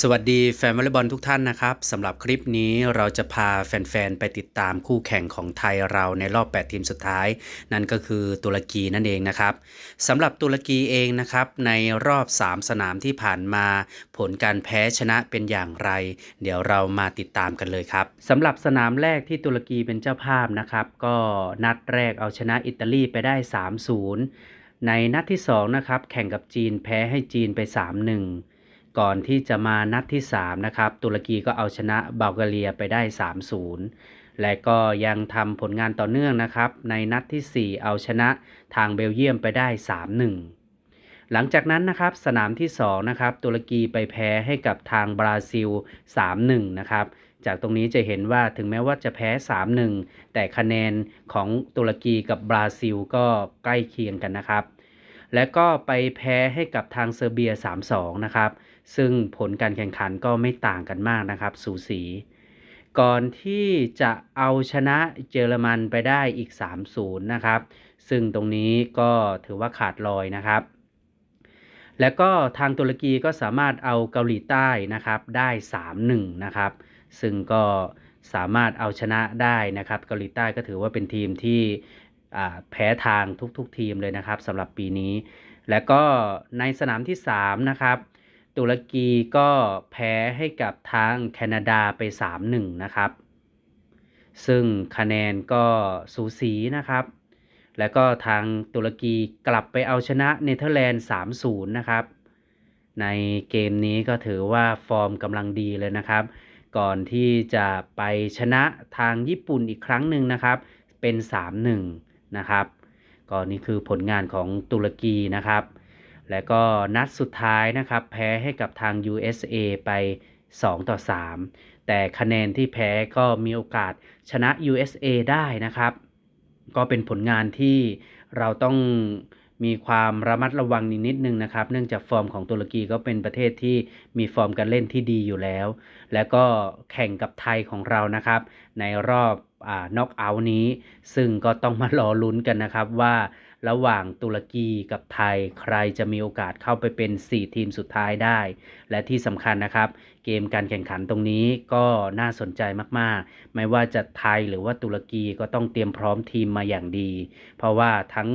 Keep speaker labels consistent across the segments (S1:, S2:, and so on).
S1: สวัสดีแฟนวอลเลย์บอลทุกท่านนะครับสำหรับคลิปนี้เราจะพาแฟนๆ ไปติดตามคู่แข่งของไทยเราในรอบ 8 ทีมสุดท้าย นั่นก็คือตุรกีนั่นเองนะครับสำหรับตุรกีเองนะครับในรอบ 3 สนามที่ผ่านมา ผลการแพ้ชนะเป็นอย่างไร เดี๋ยวเรามาติดตามกันเลยครับสำหรับสนามแรกที่ตุรกีเป็นเจ้าภาพนะครับ ก็นัดแรกเอาชนะอิตาลีไปได้ 3-0 ในนัดที่2นะครับแข่งกับจีนแพ้ให้จีนไป 3-1 ก่อนที่จะมานัดที่ 3 นะครับ ตุรกีก็เอาชนะบัลแกเรียไปได้ 3-0 และก็ยังทำผลงานต่อเนื่องนะครับ ในนัดที่ 4 เอาชนะทางเบลเยียมไปได้ 3-1 หลังจากนั้นนะครับสนามที่ 2 นะครับ ตุรกีไปแพ้ให้กับทางบราซิล 3-1 นะครับจากตรงนี้จะเห็นว่าถึงแม้ว่าจะแพ้ 3-1 แต่คะแนนของตุรกีกับบราซิลก็ใกล้เคียงกันนะครับ และก็ไปแพ้ให้กับทางเซอร์เบีย 3-2 นะครับ ซึ่งผลการแข่งขันก็ไม่ต่างกันมากนะครับ สูสี ก่อนที่จะเอาชนะเยอรมันไปได้อีก 3-0 นะครับ ซึ่งตรงนี้ก็ถือว่าขาดลอยนะครับแล้วก็ทางตุรกีก็สามารถเอาเกาหลีใต้นะครับได้ 3-1 นะครับ ซึ่งก็สามารถเอาชนะได้นะครับ เกาหลีใต้ก็ถือว่าเป็นทีมที่แพ้ทางทุกๆ ทีมเลยนะครับสำหรับปีนี้ แล้วก็ในสนามที่ 3 นะครับ ตุรกีก็แพ้ให้กับทางแคนาดาไป 3-1 นะครับ ซึ่งคะแนนก็สูสีนะครับ แล้วก็ทางตุรกีกลับไปเอาชนะเนเธอร์แลนด์ 3-0 นะครับ ในเกมนี้ก็ถือว่าฟอร์มกำลังดีเลยนะครับ ก่อนที่จะไปชนะทางญี่ปุ่นอีกครั้งหนึ่งนะครับ เป็น 3-1 นะครับก็นี่คือผลงานของตุรกีนะครับ และก็นัดสุดท้ายนะครับแพ้ให้กับทาง USA ไป 2 ต่อ 3 แต่คะแนนที่แพ้ก็มีโอกาสชนะ USA ได้นะครับ ก็เป็นผลงานที่เราต้องมีความระมัดระวังนิดนึงนะครับ เนื่องจากฟอร์มของตุรกีก็เป็นประเทศที่มีฟอร์มการเล่นที่ดีอยู่แล้ว และก็แข่งกับไทยของเรานะครับ ในรอบอน็อกเอาท์นี้ ซึ่งก็ต้องมารอลุ้นกันนะครับว่า ระหว่างตุรกีกับไทย ใครจะมีโอกาสเข้าไปเป็น 4 ทีมสุดท้ายได้ และที่สำคัญนะครับ เกมการแข่งขันตรงนี้ก็น่าสนใจมากๆ ไม่ว่าจะไทยหรือว่าตุรกีก็ต้องเตรียมพร้อมทีมมาอย่างดี เพราะว่าทั้ง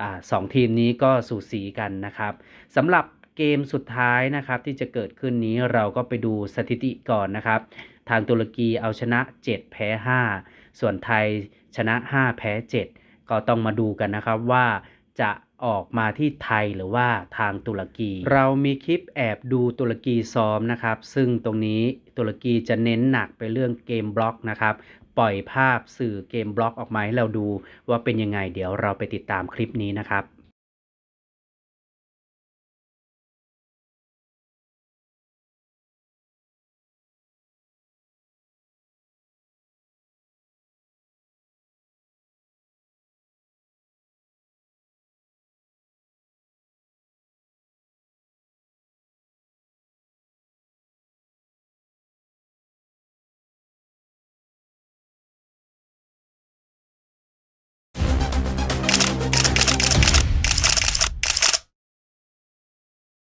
S1: อสองทีมนี้ก็สูสีกันนะครับสำหรับเกมสุดท้ายนะครับที่จะเกิดขึ้นนี้เราก็ไปดูสถิติก่อนนะครับ ทางตุรกีเอาชนะ 7 แพ้ 5 ส่วนไทยชนะ 5 แพ้ 7 ก็ต้องมาดูกันนะครับว่าจะออกมาที่ไทยหรือว่าทางตุรกี เรามีคลิปแอบดูตุรกีซ้อมนะครับ ซึ่งตรงนี้ตุรกีจะเน้นหนักไปเรื่องเกมบล็อกนะครับ ปล่อยภาพสื่อเกมบล็อกออกมาให้เราดูว่าเป็นยังไงเดี๋ยวเราไปติดตามคลิปนี้นะครับ